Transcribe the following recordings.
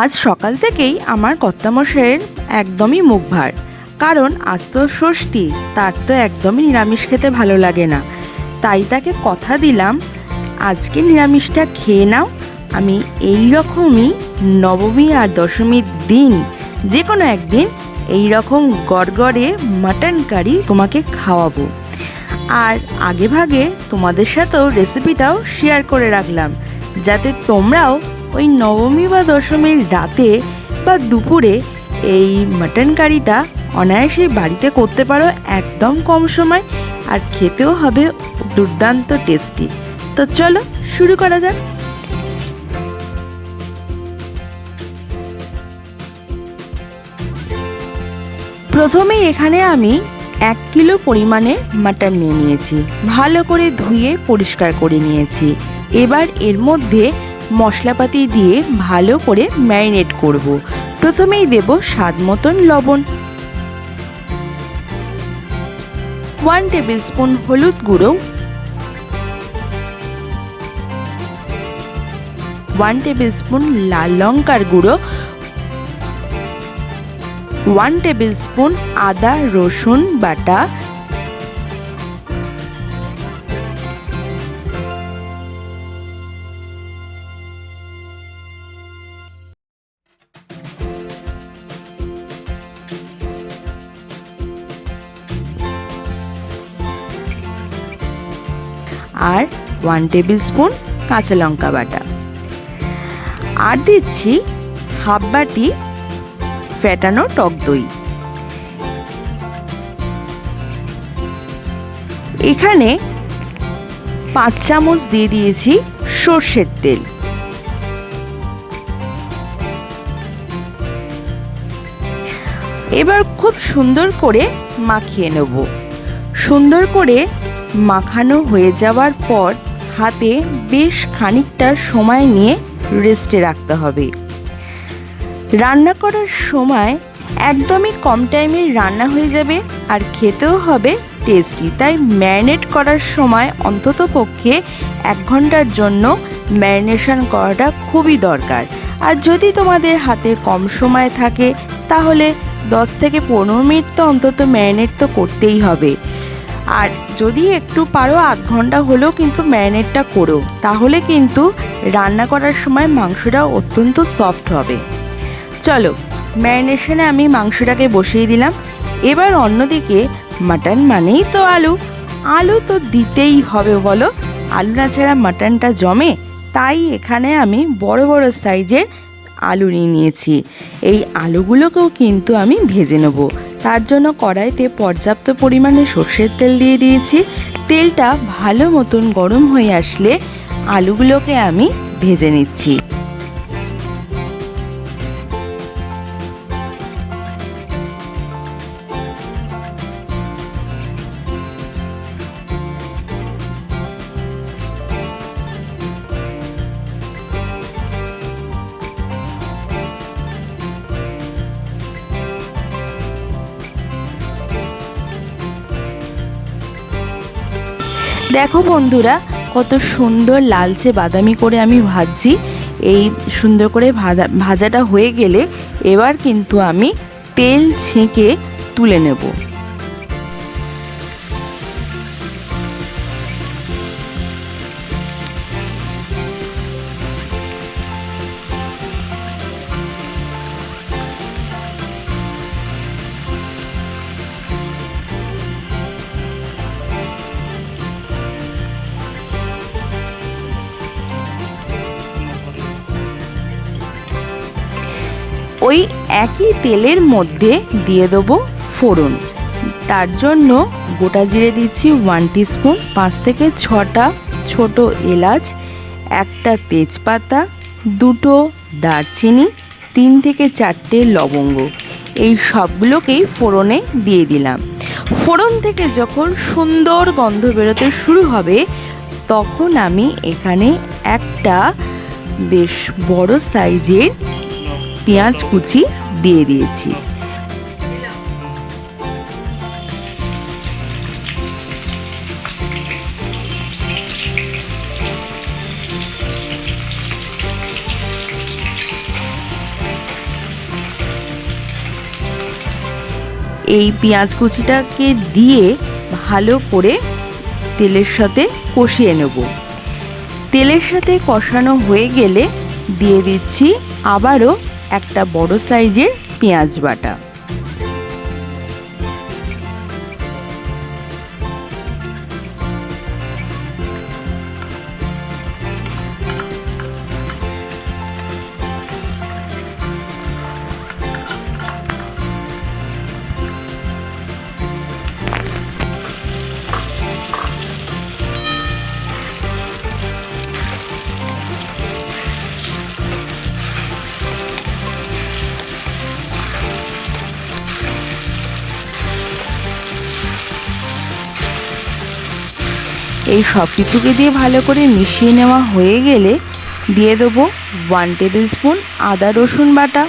আজ সকাল থেকেই আমার কর্তামশাইয়ের একদমই মুখ ভার। কারণ আজ তো ষষ্ঠী, তার তো একদমই নিরামিষ খেতে ভালো লাগে না। তাই তাকে কথা দিলাম, আজকে নিরামিষটা খেয়ে নাও। আমি এই রকমই নবমী আর দশমীর দিন যে কোনো একদিন এই রকম গড়গড়ে মাটন কারি তোমাকে খাওয়াবো। আর আগে ভাগে তোমাদের সাথেও রেসিপিটাও শেয়ার করে রাখলাম, যাতে তোমরাও ওই নবমী বা দশমীর রাতে বা দুপুরে এই মাটন কারিটা অনায়াসেই বাড়িতে করতে পারো একদম কম সময় আর খেতেও হবে দুর্দান্ত টেস্টি তো চলো শুরু করা যাক। প্রথমেই এখানে আমি এক কিলো পরিমাণে মাটন নিয়ে নিয়েছি। ভালো করে ধুয়ে পরিষ্কার করে নিয়েছি। এবার এর মধ্যে মশলাপাতি দিয়ে ভালো করে ম্যারিনেট করব। প্রথমেই দেব স্বাদ মতন লবণ। ওয়ান টেবিল স্পুন হলুদ গুঁড়ো। ওয়ান টেবিল স্পুন লাল লঙ্কার গুঁড়ো। ওয়ান টেবিল স্পুন আদা রসুন বাটা। আর ওয়ান টেবিল স্পুন কাঁচা লঙ্কা বাটা। আর দিচ্ছি হাফ বাটি ফ্যাটানো টক দই। এখানে পাঁচ চামচ দিয়ে দিয়েছি সর্ষের তেল। এবার খুব সুন্দর করে মাখিয়ে নেব। সুন্দর করে মাখানো হয়ে যাওয়ার পর হাতে বেশ খানিকটা সময় নিয়ে রেস্টে রাখতে হবে। রান্না করার সময় একদমই কম টাইমে রান্না হয়ে যাবে আর খেতেও হবে টেস্টি। তাই ম্যারিনেট করার সময় অন্তত পক্ষে এক ঘণ্টার জন্য ম্যারিনেশন করাটা খুবই দরকার। আর যদি তোমাদের হাতে কম সময় থাকে, তাহলে দশ থেকে পনেরো মিনিট তো অন্তত ম্যারিনেট তো করতেই হবে। আর যদি একটু পারো আধ ঘণ্টা হলেও কিন্তু ম্যারিনেটটা করো, তাহলে কিন্তু রান্না করার সময় মাংসটা অত্যন্ত সফট হবে। চলো, ম্যারিনেশনে আমি মাংসটাকে বসিয়ে দিলাম। এবার অন্যদিকে মাটন মানেই তো আলু। আলু তো দিতেই হবে বলো। আলু না ছাড়া মাটনটা জমে, তাই এখানে আমি বড় বড় সাইজের আলু নিয়ে নিয়েছি। এই আলুগুলোকেও কিন্তু আমি ভেজে নেব। তার জন্য কড়াইতে পর্যাপ্ত পরিমাণে সর্ষের তেল দিয়ে দিয়েছি। তেলটা ভালো মতন গরম হয়ে আসলে আলুগুলোকে আমি ভেজে নিচ্ছি। দেখো বন্ধুরা, কত সুন্দর লালচে বাদামি করে আমি ভাজছি। এই সুন্দর করে ভাজা, ভাজাটা হয়ে গেলে এবার কিন্তু আমি তেল ছেঁকে তুলে নেব। একই তেলের মধ্যে দিয়ে দেবো ফোড়ন। তার জন্য গোটা জিরে দিচ্ছি ওয়ান স্পুন পাঁচ থেকে ছটা ছোট এলাচ, একটা তেজপাতা, দুটো দারচিনি, তিন থেকে চারটে লবঙ্গ। এই সবগুলোকেই ফোড়নে দিয়ে দিলাম। ফোড়ন থেকে যখন সুন্দর গন্ধ বেরোতে শুরু হবে, তখন আমি এখানে একটা বেশ বড় সাইজের পেঁয়াজ কুচি দিয়ে দিয়েছি। এই পেঁয়াজ কুচিটাকে দিয়ে ভালো করে তেলের সাথে কষিয়ে নেব। তেলের সাথে কষানো হয়ে গেলে দিয়ে দিচ্ছি আবারও একটা বড় সাইজের পেঁয়াজ বাটা। এই সব কিছুকে দিয়ে ভালো করে মিশিয়ে নেওয়া হয়ে গেলে দিয়ে দেবো ওয়ান টেবিল স্পুন আদা রসুন বাটা।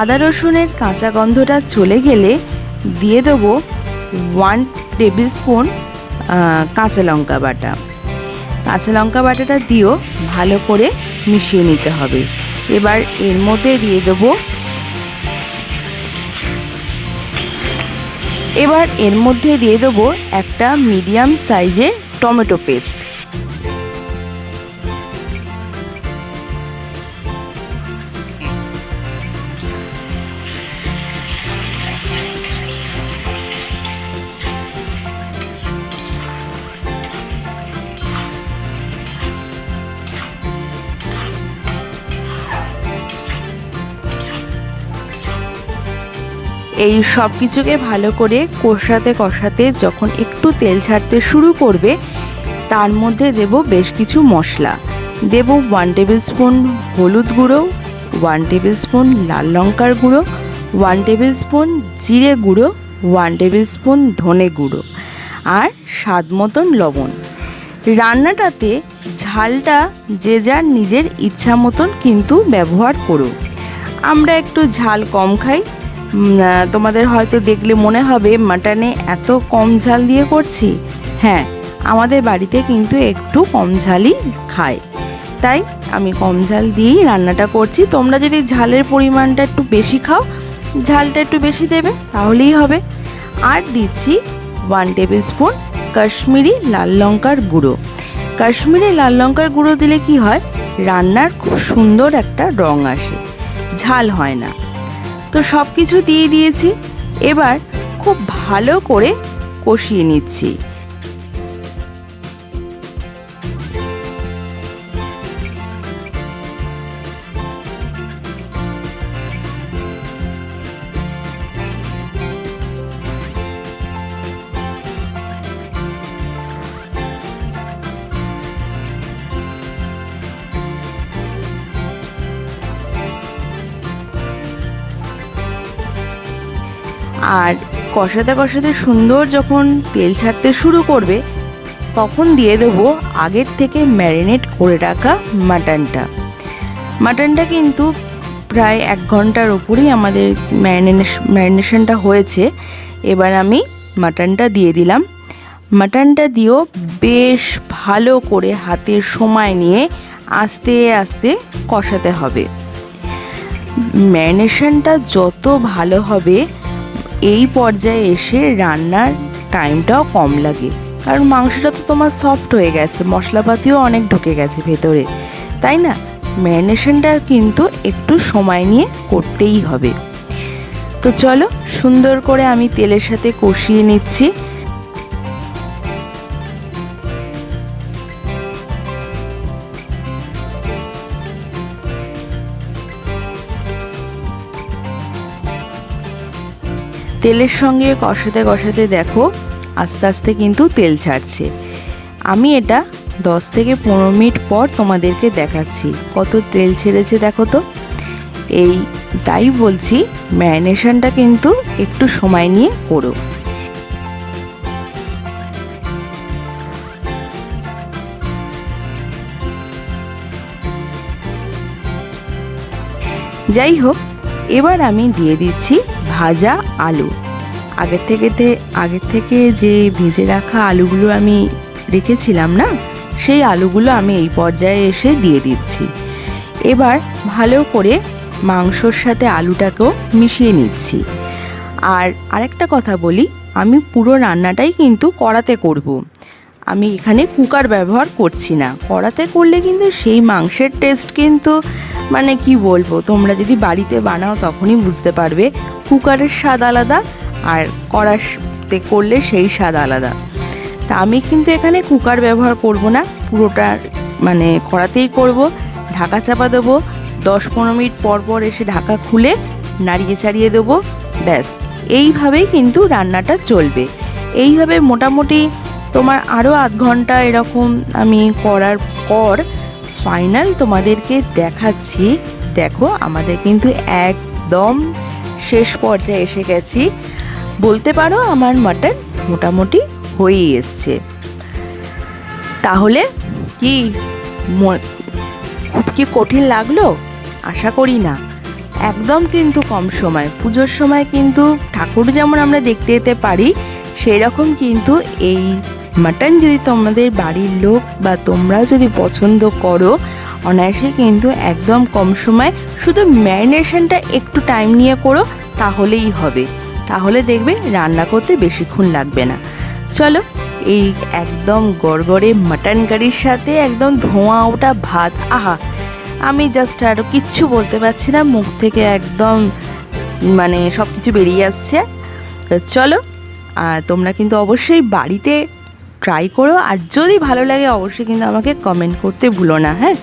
আদা রসুনের কাঁচা গন্ধটা চলে গেলে দিয়ে দেবো ওয়ান টেবিল স্পুন কাঁচা লঙ্কা বাটা। কাঁচা লঙ্কা বাটাটা দিয়েও ভালো করে মিশিয়ে নিতে হবে। এবার এর মধ্যে দিয়ে দেবো এবার এর মধ্যে দিয়ে দেবো একটা মিডিয়াম সাইজের টমেটো পেস্ট। এই সব কিছুকে ভালো করে কষাতে কষাতে যখন একটু তেল ছাড়তে শুরু করবে, তার মধ্যে দেব বেশ কিছু মশলা। দেব ওয়ান টেবিল স্পুন হলুদ গুঁড়ো ওয়ান টেবিল স্পুন লাল লঙ্কার গুঁড়ো ওয়ান টেবিল স্পুন জিরে গুঁড়ো ওয়ান টেবিল স্পুন ধনে গুঁড়ো আর স্বাদ মতন লবণ। রান্নাটাতে ঝালটা যে যার নিজের ইচ্ছা মতন কিন্তু ব্যবহার করো। আমরা একটু ঝাল কম খাই তোমাদের হয়তো দেখলে মনে হবে, মাটনে এত কম ঝাল দিয়ে করছি। হ্যাঁ আমাদের বাড়িতে কিন্তু একটু কম ঝালই খায়। তাই আমি কম ঝাল দিয়েই রান্নাটা করছি। তোমরা যদি ঝালের পরিমাণটা একটু বেশি খাও, ঝালটা একটু বেশি দেবে, তাহলেই হবে। আর দিচ্ছি ওয়ান টেবিল স্পুন কাশ্মীরি লাল লঙ্কার গুঁড়ো। কাশ্মীরি লাল লঙ্কার গুঁড়ো দিলে কি হয়? রান্নার খুব সুন্দর একটা রং আসে। ঝাল হয় না। তো সব কিছু দিয়ে দিয়েছি। এবার খুব ভালো করে কষিয়ে নিচ্ছি। আর কষাতে কষাতে সুন্দর যখন তেল ছাড়তে শুরু করবে, তখন দিয়ে দেবো আগের থেকে ম্যারিনেট করে রাখা মাটনটা। মাটনটা কিন্তু প্রায় এক ঘণ্টার ওপরেই আমাদের ম্যারিনেশনটা হয়েছে। এবার আমি মাটনটা দিয়ে দিলাম। মাটনটা দিয়েও বেশ ভালো করে হাতের সময় নিয়ে আস্তে আস্তে কষাতে হবে। ম্যারিনেশনটা যত ভালো হবে এই পর্যায়ে এসে রান্নার টাইমটাও কম লাগে। কারণ মাংসটা তো তোমার সফট হয়ে গেছে, মশলাপাতিও অনেক ঢুকে গেছে ভেতরে। তাই না? ম্যারিনেশনটা কিন্তু একটু সময় নিয়ে করতেই হবে। তো চলো সুন্দর করে আমি তেলের সাথে কষিয়ে নিচ্ছি। তেলের সঙ্গে কষাতে কষাতে দেখো আস্তে আস্তে কিন্তু তেল ছাড়ছে। আমি এটা 10 থেকে পনেরো মিনিট পর তোমাদেরকে দেখাচ্ছি। কত তেল ছেড়েছে দেখো তো। এই তাই বলছি ম্যারিনেশনটা কিন্তু একটু সময় নিয়ে করো। যাই হোক এবার আমি দিয়ে দিচ্ছি ভাজা আলু। আগের থেকে আগের থেকে যে ভেজে রাখা আলুগুলো আমি রেখেছিলাম না, সেই আলুগুলো আমি এই পর্যায়ে এসে দিয়ে দিচ্ছি। এবার ভালো করে মাংসর সাথে আলুটাকেও মিশিয়ে নিচ্ছি। আর আরেকটা কথা বলি, আমি পুরো রান্নাটাই কিন্তু কড়াতে করব। আমি এখানে কুকার ব্যবহার করছি না। কড়াতে করলে কিন্তু সেই মাংসের টেস্ট কিন্তু মানে কি বলব, তোমরা যদি বাড়িতে বানাও তখনই বুঝতে পারবে, কুকারের স্বাদ আলাদা আর কড়াতে করলে সেই স্বাদ আলাদা। তা আমি কিন্তু এখানে কুকার ব্যবহার করব না, পুরোটা মানে কড়াতেই করব, ঢাকা চাপা দেবো দশ পনেরো মিনিট পর পর এসে ঢাকা খুলে নাড়িয়ে চাড়িয়ে দেবো, ব্যাস। এইভাবেই কিন্তু রান্নাটা চলবে। এইভাবে মোটামুটি তোমার আরও আধ ঘণ্টা এরকম আমি করার পর ফাইনাল তোমাদেরকে দেখাচ্ছি। দেখো, আমাদের কিন্তু একদম শেষ পর্যায়ে এসে গেছি। বলতে পারো, আমার মাটন মোটামুটি হয়েই এসছে। তাহলে কি কি কঠিন লাগল? আশা করি না। একদম কিন্তু কম সময়। পুজোর সময় কিন্তু ঠাকুর যেমন আমরা দেখতে যেতে পারি সেই রকম কিন্তু এই মাটন যদি তোমাদের বাড়ির লোক বা তোমরা যদি পছন্দ করো অনায়াসে কিন্তু একদম কম সময় শুধু ম্যারিনেশনটা একটু টাইম নিয়ে করো, তাহলেই হবে। তাহলে দেখবে রান্না করতে বেশিক্ষণ লাগবে না। চলো, এই একদম গড়গড়ে মাটন কারির সাথে একদম ধোঁয়া ওটা ভাত। আহা, আমি জাস্ট আরও কিচ্ছু বলতে পারছি না, মুখ থেকে একদম মানে সব কিছু বেরিয়ে আসছে। চলো, আর তোমরা কিন্তু অবশ্যই বাড়িতে ট্রাই করো, আর যদি ভালো লাগে অবশ্যই কিন্তু আমাকে কমেন্ট করতে ভুলো না হ্যাঁ?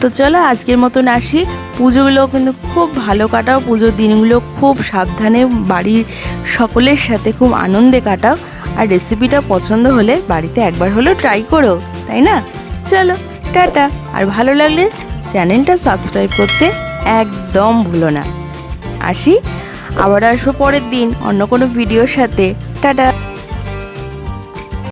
তো চলো আজকের মতন আসি। পুজোগুলো কিন্তু খুব ভালো কাটাও, পুজোর দিনগুলো খুব সাবধানে, বাড়ির সকলের সাথে খুব আনন্দে কাটাও। আর রেসিপিটা পছন্দ হলে বাড়িতে একবার হলেও ট্রাই করো, তাই না? চলো, টাটা। আর ভালো লাগলে চ্যানেলটা সাবস্ক্রাইব করতে একদম ভুলো না। আসি, আবার আসব পরের দিন অন্য কোনো ভিডিওর সাথে। টাটা।